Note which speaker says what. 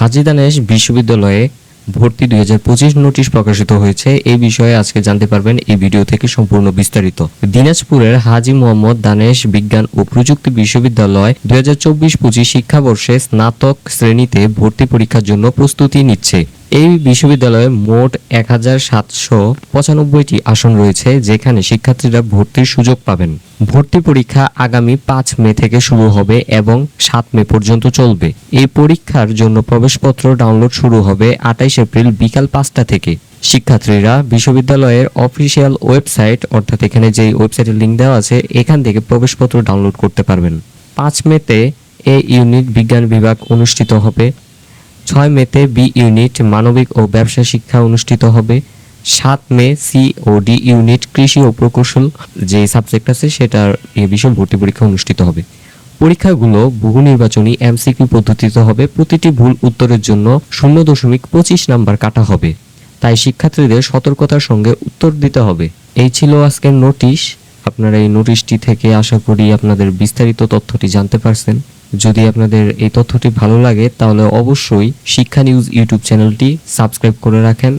Speaker 1: হাজী দানেশ বিশ্ববিদ্যালয়ে ভর্তি দুই হাজার পঁচিশ নোটিশ প্রকাশিত হয়েছে। এই বিষয়ে আজকে জানতে পারবেন এই ভিডিও থেকে সম্পূর্ণ বিস্তারিত। দিনাজপুরের হাজি মোহাম্মদ দানেশ বিজ্ঞান ও প্রযুক্তি বিশ্ববিদ্যালয় দুই হাজার চব্বিশ পঁচিশ শিক্ষাবর্ষে স্নাতক শ্রেণীতে ভর্তি পরীক্ষার জন্য প্রস্তুতি নিচ্ছে। এই বিশ্ববিদ্যালয়ে মোট এক হাজার সাতশো পঁচানব্বইটি আসন রয়েছে, যেখানে শিক্ষার্থীরা ভর্তির সুযোগ পাবেন। ভর্তি পরীক্ষা আগামী পাঁচ মে থেকে শুরু হবে এবং সাত মে পর্যন্ত চলবে। এই পরীক্ষার জন্য প্রবেশপত্র ডাউনলোড শুরু হবে আঠাইশ এপ্রিল বিকাল পাঁচটা থেকে। শিক্ষার্থীরা বিশ্ববিদ্যালয়ের অফিসিয়াল ওয়েবসাইট, অর্থাৎ এখানে যে ওয়েবসাইটের লিঙ্ক দেওয়া আছে, এখান থেকে প্রবেশপত্র ডাউনলোড করতে পারবেন। পাঁচ মেতে এ ইউনিট বিজ্ঞান বিভাগ অনুষ্ঠিত হবে। ছয় মেতে বি ইউনিট মানবিক ও ব্যবসা শিক্ষা অনুষ্ঠিত হবে। সাত মে সি ও ডি ইউনিট কৃষি ও প্রকৌশল যে সাবজেক্ট আছে সেটার এ বিষয় ভর্তি পরীক্ষা অনুষ্ঠিত হবে। পরীক্ষাগুলো বহু নির্বাচনী এমসিকিউ পদ্ধতিতে হবে। প্রতিটি ভুল উত্তরের জন্য শূন্য দশমিক পঁচিশ নাম্বার কাটা হবে। তাই শিক্ষার্থীদের সতর্কতার সঙ্গে উত্তর দিতে হবে। এই ছিল আজকের নোটিশ। আপনারা এই নোটিশটি থেকে আশা করি আপনাদের বিস্তারিত তথ্যটি জানতে পারছেন। যদি আপনাদের এই তথ্যটি ভালো লাগে, তাহলে অবশ্যই শিক্ষা নিউজ ইউটিউব চ্যানেলটি সাবস্ক্রাইব করে রাখেন।